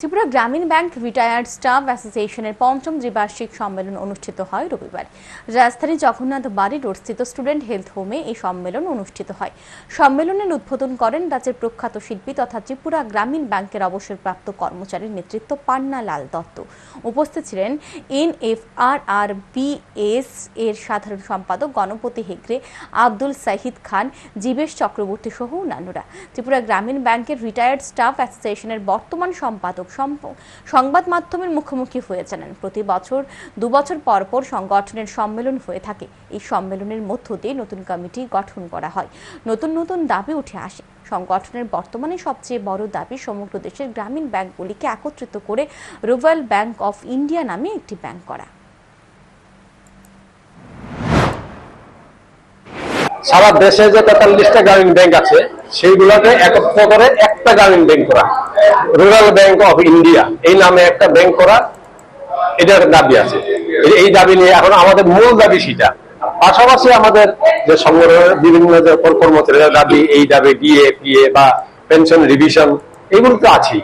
ত্রিপুরা গ্রামীণ bank retired staff অ্যাসোসিয়েশনের পঞ্চম দ্বিবার্ষিক সম্মেলন অনুষ্ঠিত হয় রবিবার। রাজধানী জগন্নাথ বাড়ি রোডস্থিত স্টুডেন্ট হেলথ হোমে এই সম্মেলন অনুষ্ঠিত হয়। সম্মেলনের উদ্বোধন করেন রাজ্যের প্রখ্যাত শিল্পী তথা ত্রিপুরা গ্রামীণ ব্যাংকের অবসরপ্রাপ্ত কর্মচারীর নেতৃত্ব পান্না লাল দত্ত। উপস্থিত ছিলেন N F R R B এর সাধারণ সম্পাদক গণপতি হেগড়ে, আব্দুল সাহিদ খান, জীবেশ চক্রবর্তী সহ অন্যান্যরা। ত্রিপুরা গ্রামীণ ব্যাংকের রিটায়ার্ড স্টাফ অ্যাসোসিয়েশনের বর্তমান সম্পাদক সম্প- সংবাদ মাধ্যমের মুখোমুখি হয়ে জানান প্রতি বছর, দু বছর পর পর সংগঠনের সম্মেলন হয়ে থাকে। এই সম্মেলনের মধ্য দিয়ে নতুন কমিটি গঠন করা হয়। নতুন নতুন দাবি উঠে আসে। সংগঠনের বর্তমানে সবচেয়ে বড় দাবি সমগ্র দেশের গ্রামীণ ব্যাংকগুলিকে একত্রিত করে রুরাল ব্যাংক অফ ইন্ডিয়া নামে একটি ব্যাংক করা। সারা দেশে যে তেতাল্লিশটা গ্রামীণ ব্যাংক আছে, সেইগুলোকে একত্র করে একটা গ্রামীণ ব্যাংক করা। রুরাল ব্যাংক অফ ইন্ডিয়া এই নামে একটা ব্যাংক করা, এটার দাবি আছে। এই- দাবি নিয়ে এখন আমাদের মূল দাবি সেটা। পাশাপাশি আমাদের যে সংগঠনের বিভিন্ন যে কর্মচারীরা দাবি, এই দাবি ডিএ, পিএ বা পেনশন রিভিশন, এগুলো তো আছেই।